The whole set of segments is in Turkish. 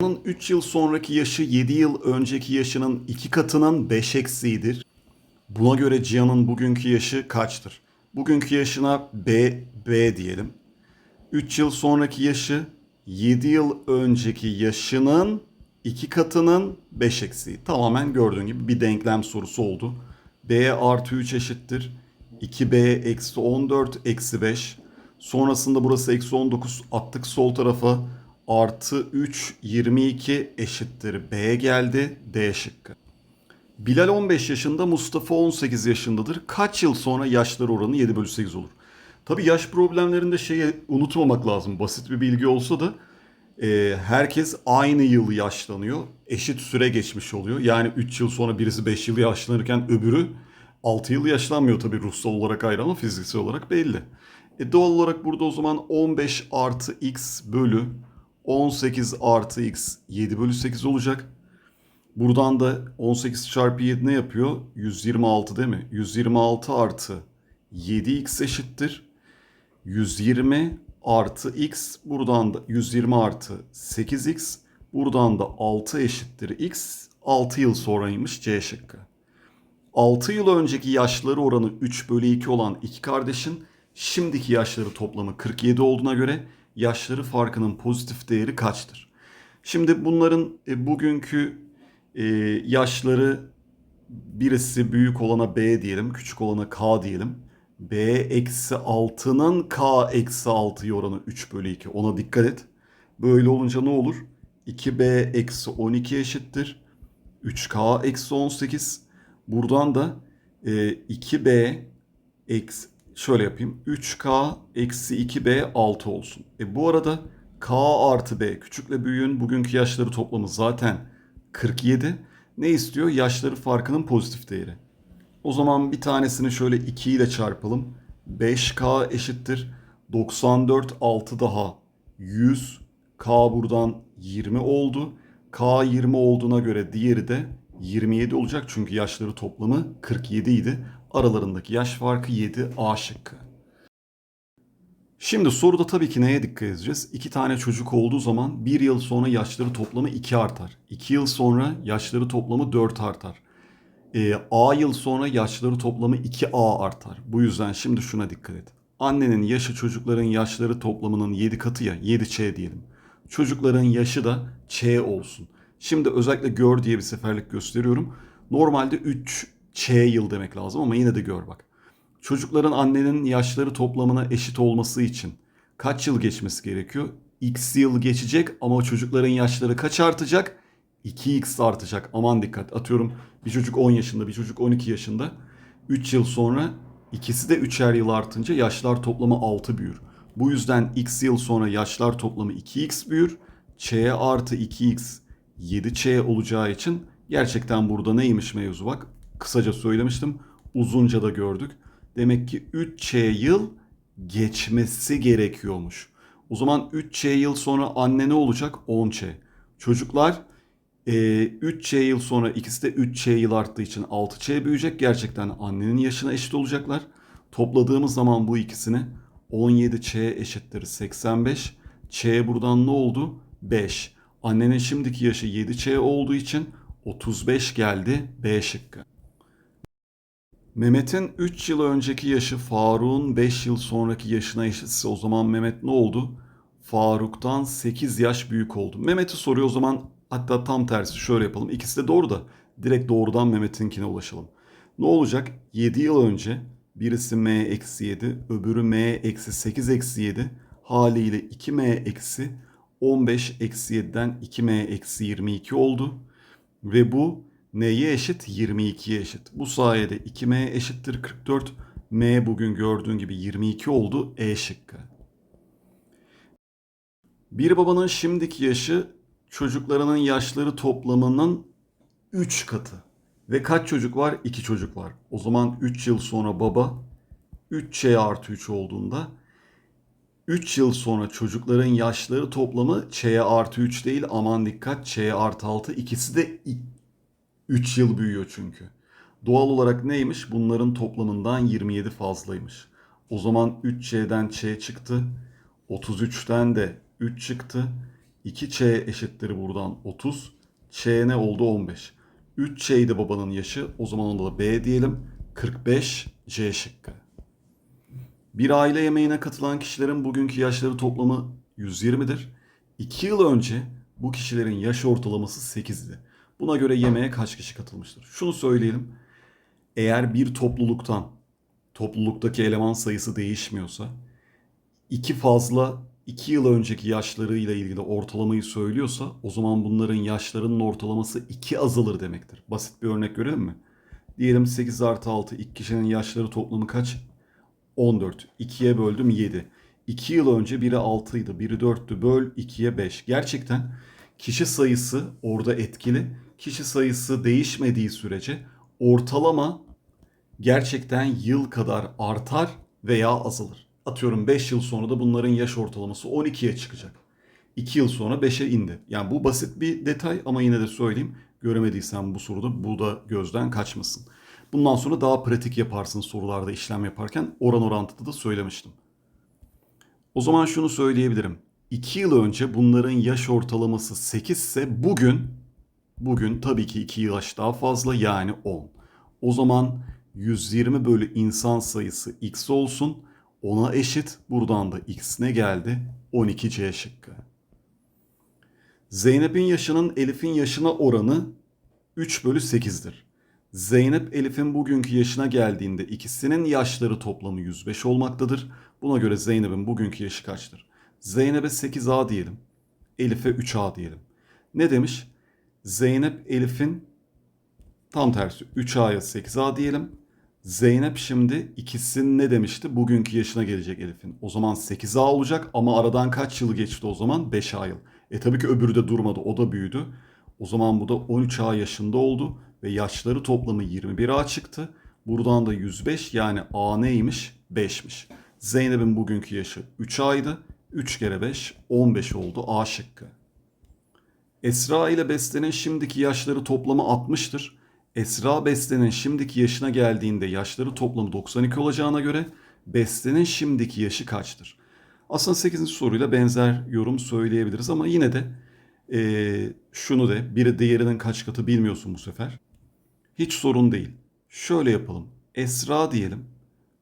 Cihan'ın 3 yıl sonraki yaşı 7 yıl önceki yaşının 2 katının 5 eksiğidir. Buna göre Cihan'ın bugünkü yaşı kaçtır? Bugünkü yaşına B, B diyelim. 3 yıl sonraki yaşı 7 yıl önceki yaşının 2 katının 5 eksiği. Tamamen gördüğün gibi bir denklem sorusu oldu. B artı 3 eşittir. 2B eksi 14 eksi 5. Sonrasında burası eksi 19 attık sol tarafa. Artı 3 22 eşittir. B geldi. D şıkkı. Bilal 15 yaşında, Mustafa 18 yaşındadır. Kaç yıl sonra yaşları oranı 7 bölü 8 olur? Tabii yaş problemlerinde şeyi unutmamak lazım. Basit bir bilgi olsa da e, herkes aynı yıl yaşlanıyor. Eşit süre geçmiş oluyor. Yani 3 yıl sonra birisi 5 yıl yaşlanırken öbürü 6 yıl yaşlanmıyor tabii ruhsal olarak ayrı ama fiziksel olarak belli. E doğal olarak burada o zaman 15 artı x bölü 18 artı x 7 bölü 8 olacak. Buradan da 18 çarpı 7 ne yapıyor? 126 değil mi? 126 artı 7x eşittir. 120 artı x buradan da 120 artı 8x buradan da 6 eşittir x 6 yıl sonraymış C şıkkı. 6 yıl önceki yaşları oranı 3 bölü 2 olan iki kardeşin şimdiki yaşları toplamı 47 olduğuna göre yaşları farkının pozitif değeri kaçtır? Şimdi bunların e, bugünkü e, yaşları birisi büyük olana B diyelim, küçük olana K diyelim. B eksi 6'nın K eksi 6'ya oranı 3 bölü 2. Ona dikkat et. Böyle olunca ne olur? 2B eksi 12 eşittir. 3K eksi 18. Buradan da e, 2B eksi şöyle yapayım. 3K eksi 2B 6 olsun. E bu arada K artı B küçükle büyüğün bugünkü yaşları toplamı zaten 47. Ne istiyor? Yaşları farkının pozitif değeri. O zaman bir tanesini şöyle 2 ile çarpalım. 5K eşittir. 94 6 daha 100. K buradan 20 oldu. K 20 olduğuna göre diğeri de 27 olacak. Çünkü yaşları toplamı 47 idi. Aralarındaki yaş farkı 7 A şıkkı. Şimdi soruda tabii ki neye dikkat edeceğiz? İki tane çocuk olduğu zaman bir yıl sonra yaşları toplamı 2 artar. 2 yıl sonra yaşları toplamı 4 artar. Ee, A yıl sonra yaşları toplamı 2A artar. Bu yüzden şimdi şuna dikkat et. Annenin yaşı çocukların yaşları toplamının 7 katı ya 7Ç diyelim. Çocukların yaşı da Ç olsun. Şimdi özellikle gör diye bir seferlik gösteriyorum. Normalde 3 Ç yıl demek lazım ama yine de gör bak. Çocukların annenin yaşları toplamına eşit olması için kaç yıl geçmesi gerekiyor? X yıl geçecek ama çocukların yaşları kaç artacak? 2x artacak. Aman dikkat. Atıyorum bir çocuk 10 yaşında, bir çocuk 12 yaşında. 3 yıl sonra ikisi de 3'er yıl artınca yaşlar toplamı 6 büyür. Bu yüzden x yıl sonra yaşlar toplamı 2x büyür. Ç artı 2x 7ç olacağı için gerçekten burada neymiş mevzu bak. Kısaca söylemiştim. Uzunca da gördük. Demek ki 3ç yıl geçmesi gerekiyormuş. O zaman 3ç yıl sonra anne ne olacak? 10ç. Çocuklar e, 3ç yıl sonra ikisi de 3ç yıl arttığı için 6ç büyüyecek. Gerçekten annenin yaşına eşit olacaklar. Topladığımız zaman bu ikisini 17ç eşittir 85. Ç buradan ne oldu? 5. Annenin şimdiki yaşı 7ç olduğu için 35 geldi B şıkkı. Mehmet'in 3 yıl önceki yaşı Faruk'un 5 yıl sonraki yaşına eşitse o zaman Mehmet ne oldu? Faruk'tan 8 yaş büyük oldu. Mehmet'i soruyor o zaman hatta tam tersi şöyle yapalım. İkisi de doğru da direkt doğrudan Mehmet'inkine ulaşalım. Ne olacak? 7 yıl önce birisi m eksi 7 öbürü m eksi 8 eksi 7 haliyle 2m eksi 15 eksi 7'den 2m eksi 22 oldu. Ve bu neye eşit? 22'ye eşit. Bu sayede 2m eşittir 44. m bugün gördüğün gibi 22 oldu. E şıkkı. Bir babanın şimdiki yaşı çocuklarının yaşları toplamının 3 katı. Ve kaç çocuk var? 2 çocuk var. O zaman 3 yıl sonra baba 3c artı 3 olduğunda 3 yıl sonra çocukların yaşları toplamı ç artı 3 değil aman dikkat ç artı 6 ikisi de 3 yıl büyüyor çünkü. Doğal olarak neymiş? Bunların toplamından 27 fazlaymış. O zaman 3C'den Ç çıktı. 33'ten de 3 çıktı. 2Ç eşittir buradan 30. Ç ne oldu 15. 3Ç'ydi babanın yaşı. O zaman onda da B diyelim. 45 C şıkkı. Bir aile yemeğine katılan kişilerin bugünkü yaşları toplamı 120'dir. 2 yıl önce bu kişilerin yaş ortalaması 8'di. Buna göre yemeğe kaç kişi katılmıştır? Şunu söyleyelim. Eğer bir topluluktan topluluktaki eleman sayısı değişmiyorsa iki fazla 2 yıl önceki yaşlarıyla ilgili ortalamayı söylüyorsa o zaman bunların yaşlarının ortalaması 2 azalır demektir. Basit bir örnek görelim mi? Diyelim 8 artı 6 iki kişinin yaşları toplamı kaç? 14. 2'ye böldüm 7. 2 yıl önce biri 6 idi, biri 4'tü. Böl 2'ye 5. Gerçekten kişi sayısı orada etkili. Kişi sayısı değişmediği sürece ortalama gerçekten yıl kadar artar veya azalır. Atıyorum 5 yıl sonra da bunların yaş ortalaması 12'ye çıkacak. 2 yıl sonra 5'e indi. Yani bu basit bir detay ama yine de söyleyeyim. Göremediysen bu soruda bu da gözden kaçmasın. Bundan sonra daha pratik yaparsın sorularda işlem yaparken oran orantıda da söylemiştim. O zaman şunu söyleyebilirim. 2 yıl önce bunların yaş ortalaması 8 ise bugün bugün tabii ki 2 yaş daha fazla yani 10. O zaman 120 bölü insan sayısı x olsun. 10'a eşit. Buradan da x ne geldi? 12c şıkkı. Zeynep'in yaşının Elif'in yaşına oranı 3 bölü 8'dir. Zeynep Elif'in bugünkü yaşına geldiğinde ikisinin yaşları toplamı 105 olmaktadır. Buna göre Zeynep'in bugünkü yaşı kaçtır? Zeynep'e 8A diyelim. Elif'e 3A diyelim. Ne demiş? Zeynep Elif'in tam tersi 3A'ya 8A diyelim. Zeynep şimdi ikisinin ne demişti? Bugünkü yaşına gelecek Elif'in. O zaman 8A olacak ama aradan kaç yıl geçti o zaman? 5A yıl. E tabii ki öbürü de durmadı. O da büyüdü. O zaman bu da 13A yaşında oldu ve yaşları toplamı 21A çıktı. Buradan da 105 yani A neymiş? 5'miş. Zeynep'in bugünkü yaşı 3A'ydı. 3 kere 5 15 oldu A şıkkı. Esra ile Beste'nin şimdiki yaşları toplamı 60'tır. Esra Beste'nin şimdiki yaşına geldiğinde yaşları toplamı 92 olacağına göre Beste'nin şimdiki yaşı kaçtır? Aslında 8. soruyla benzer yorum söyleyebiliriz ama yine de eee, şunu de biri diğerinin kaç katı bilmiyorsun bu sefer. Hiç sorun değil. Şöyle yapalım. Esra diyelim.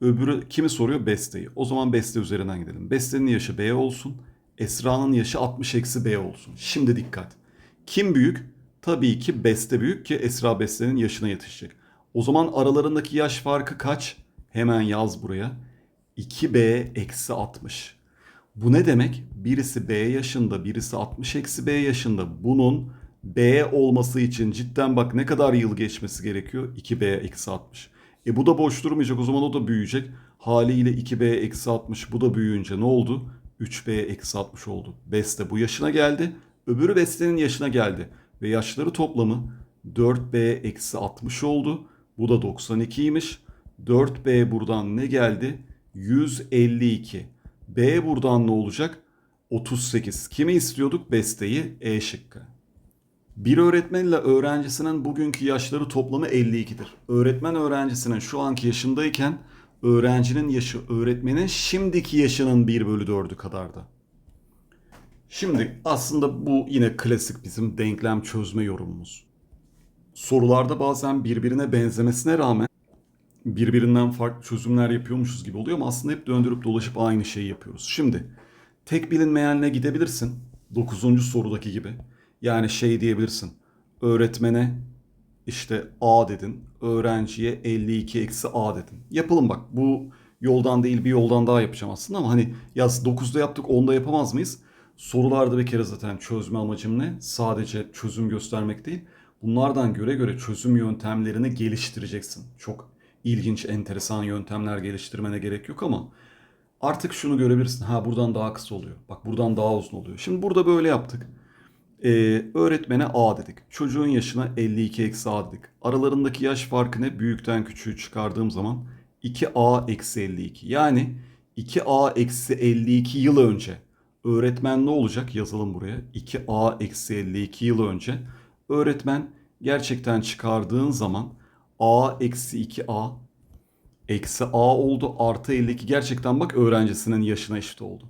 Öbürü kimi soruyor? Beste'yi. O zaman Beste üzerinden gidelim. Beste'nin yaşı B olsun. Esra'nın yaşı 60 eksi B olsun. Şimdi dikkat. Kim büyük? Tabii ki Beste büyük ki Esra Beste'nin yaşına yetişecek. O zaman aralarındaki yaş farkı kaç? Hemen yaz buraya. 2B eksi 60. Bu ne demek? Birisi B yaşında, birisi 60 eksi B yaşında. Bunun B olması için cidden bak ne kadar yıl geçmesi gerekiyor? 2B eksi 60. E bu da boş durmayacak o zaman o da büyüyecek. Haliyle 2B eksi 60 bu da büyüyünce ne oldu? 3B eksi 60 oldu. Beste bu yaşına geldi. Öbürü Beste'nin yaşına geldi. Ve yaşları toplamı 4B eksi 60 oldu. Bu da 92'ymiş. 4B buradan ne geldi? 152. B buradan ne olacak? 38. Kimi istiyorduk? Beste'yi E şıkkı. Bir öğretmenle öğrencisinin bugünkü yaşları toplamı 52'dir. Öğretmen öğrencisinin şu anki yaşındayken öğrencinin yaşı öğretmenin şimdiki yaşının 1 bölü 4'ü kadardı. Şimdi aslında bu yine klasik bizim denklem çözme yorumumuz. Sorularda bazen birbirine benzemesine rağmen birbirinden farklı çözümler yapıyormuşuz gibi oluyor ama aslında hep döndürüp dolaşıp aynı şeyi yapıyoruz. Şimdi tek bilinmeyenle gidebilirsin. 9. sorudaki gibi. Yani şey diyebilirsin. Öğretmene işte A dedin. Öğrenciye 52 eksi A dedin. Yapalım bak bu yoldan değil bir yoldan daha yapacağım aslında ama hani yaz 9'da yaptık 10'da yapamaz mıyız? Sorularda bir kere zaten çözme amacım ne? Sadece çözüm göstermek değil. Bunlardan göre göre çözüm yöntemlerini geliştireceksin. Çok ilginç, enteresan yöntemler geliştirmene gerek yok ama artık şunu görebilirsin. Ha buradan daha kısa oluyor. Bak buradan daha uzun oluyor. Şimdi burada böyle yaptık. Ee, öğretmene A dedik. Çocuğun yaşına 52 eksi A dedik. Aralarındaki yaş farkı ne? Büyükten küçüğü çıkardığım zaman 2A eksi 52. Yani 2A eksi 52 yıl önce öğretmen ne olacak? Yazalım buraya. 2A eksi 52 yıl önce öğretmen gerçekten çıkardığın zaman A eksi 2A eksi A oldu artı 52 gerçekten bak öğrencisinin yaşına eşit oldu.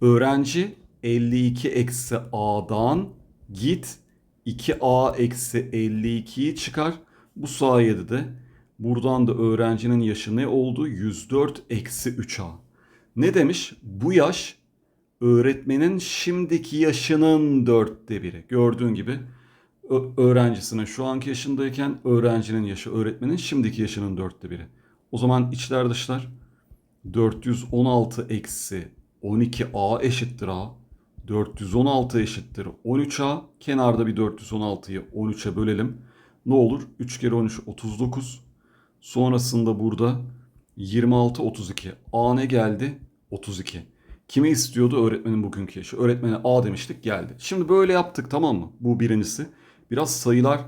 Öğrenci 52 eksi a'dan git 2a eksi 52'yi çıkar. Bu sayede de buradan da öğrencinin yaşı ne oldu? 104 eksi 3a. Ne demiş? Bu yaş öğretmenin şimdiki yaşının dörtte biri. Gördüğün gibi öğrencisinin şu anki yaşındayken öğrencinin yaşı öğretmenin şimdiki yaşının dörtte biri. O zaman içler dışlar 416 eksi 12a eşittir a. 416 eşittir 13a. Kenarda bir 416'yı 13'e bölelim. Ne olur? 3 kere 13 39. Sonrasında burada 26 32. A ne geldi? 32. Kimi istiyordu öğretmenin bugünkü yaşı? Öğretmene A demiştik geldi. Şimdi böyle yaptık tamam mı? Bu birincisi. Biraz sayılar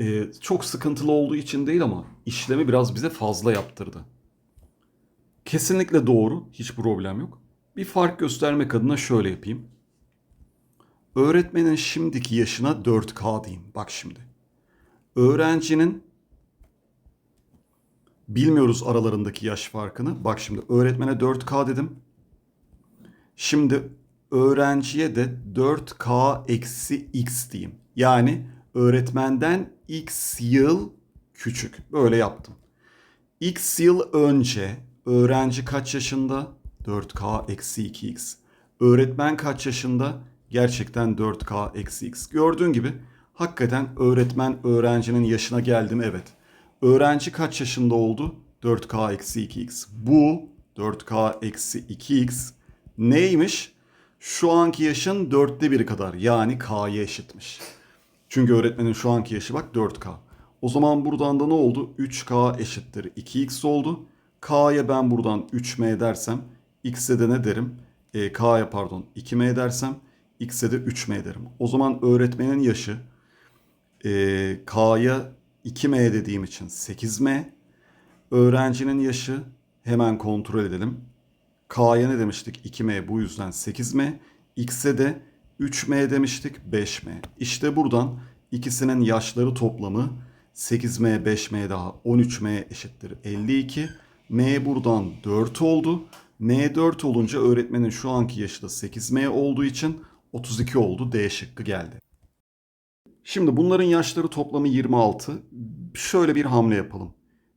e, çok sıkıntılı olduğu için değil ama işlemi biraz bize fazla yaptırdı. Kesinlikle doğru. Hiç problem yok. Bir fark göstermek adına şöyle yapayım. Öğretmenin şimdiki yaşına 4K diyeyim. Bak şimdi. Öğrencinin bilmiyoruz aralarındaki yaş farkını. Bak şimdi öğretmene 4K dedim. Şimdi öğrenciye de 4K eksi X diyeyim. Yani öğretmenden X yıl küçük. Böyle yaptım. X yıl önce öğrenci kaç yaşında? 4K eksi 2X. Öğretmen kaç yaşında? Gerçekten 4K eksi X. Gördüğün gibi hakikaten öğretmen öğrencinin yaşına geldi mi? Evet. Öğrenci kaç yaşında oldu? 4K eksi 2X. Bu 4K eksi 2X neymiş? Şu anki yaşın dörtte biri kadar yani K'ya eşitmiş. Çünkü öğretmenin şu anki yaşı bak 4K. O zaman buradan da ne oldu? 3K eşittir 2X oldu. K'ya ben buradan 3M dersem X'e de ne derim? E, K'ya pardon 2M dersem X'e de 3M derim. O zaman öğretmenin yaşı e, K'ya 2M dediğim için 8M. Öğrencinin yaşı hemen kontrol edelim. K'ya ne demiştik? 2M bu yüzden 8M. X'e de 3M demiştik 5M. İşte buradan ikisinin yaşları toplamı 8M 5M daha 13M eşittir 52. M buradan 4 oldu. M 4 olunca öğretmenin şu anki yaşı da 8M olduğu için 32 oldu. D şıkkı geldi. Şimdi bunların yaşları toplamı 26. Şöyle bir hamle yapalım.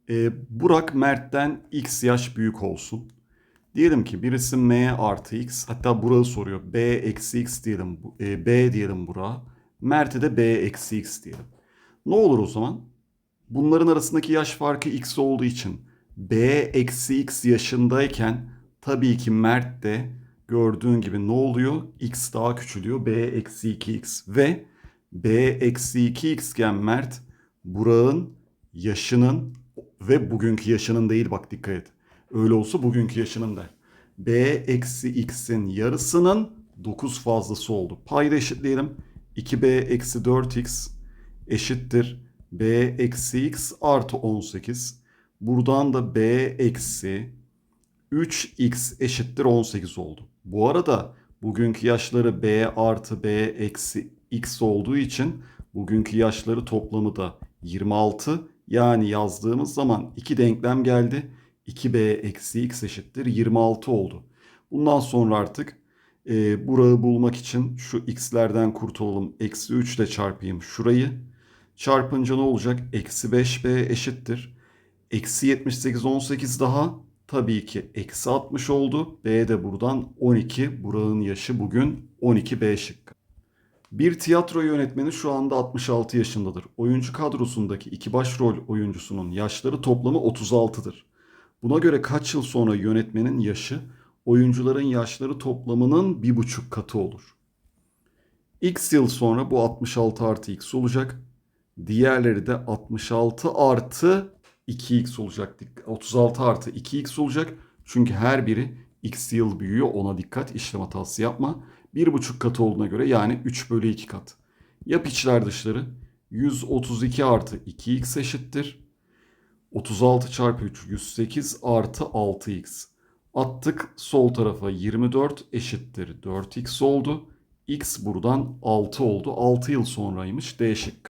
Ee, Burak Mert'ten x yaş büyük olsun. Diyelim ki birisi m artı x hatta Burak'ı soruyor. b eksi x diyelim. e, b diyelim Burak'a. Mert'e de b eksi x diyelim. Ne olur o zaman? Bunların arasındaki yaş farkı x olduğu için b eksi x yaşındayken tabii ki Mert de gördüğün gibi ne oluyor? x daha küçülüyor. b eksi 2x ve b eksi 2x iken Mert Burak'ın yaşının ve bugünkü yaşının değil bak dikkat et. Öyle olsa bugünkü yaşının der. b eksi x'in yarısının 9 fazlası oldu. Payda eşitleyelim. 2b eksi 4x eşittir b eksi x artı 18. Buradan da b eksi 3x eşittir 18 oldu. Bu arada bugünkü yaşları b artı b eksi x olduğu için bugünkü yaşları toplamı da 26. Yani yazdığımız zaman iki denklem geldi. 2b eksi x eşittir 26 oldu. Bundan sonra artık e, burayı bulmak için şu x'lerden kurtulalım. Eksi 3 ile çarpayım şurayı. Çarpınca ne olacak? Eksi 5b eşittir. Eksi 78 18 daha tabii ki eksi 60 oldu. B de buradan 12. Buranın yaşı bugün 12 B şıkkı. Bir tiyatro yönetmeni şu anda 66 yaşındadır. Oyuncu kadrosundaki iki başrol oyuncusunun yaşları toplamı 36'dır. Buna göre kaç yıl sonra yönetmenin yaşı oyuncuların yaşları toplamının bir buçuk katı olur. X yıl sonra bu 66 artı X olacak. Diğerleri de 66 artı 2X olacak. 36 artı 2X olacak. Çünkü her biri X yıl büyüyor. Ona dikkat işlem hatası yapma. Bir buçuk katı olduğuna göre yani 3 bölü 2 kat. Yap içler dışları. 132 artı 2x eşittir. 36 çarpı 3 108 artı 6x. Attık sol tarafa 24 eşittir 4x oldu. X buradan 6 oldu. 6 yıl sonraymış D şıkkı.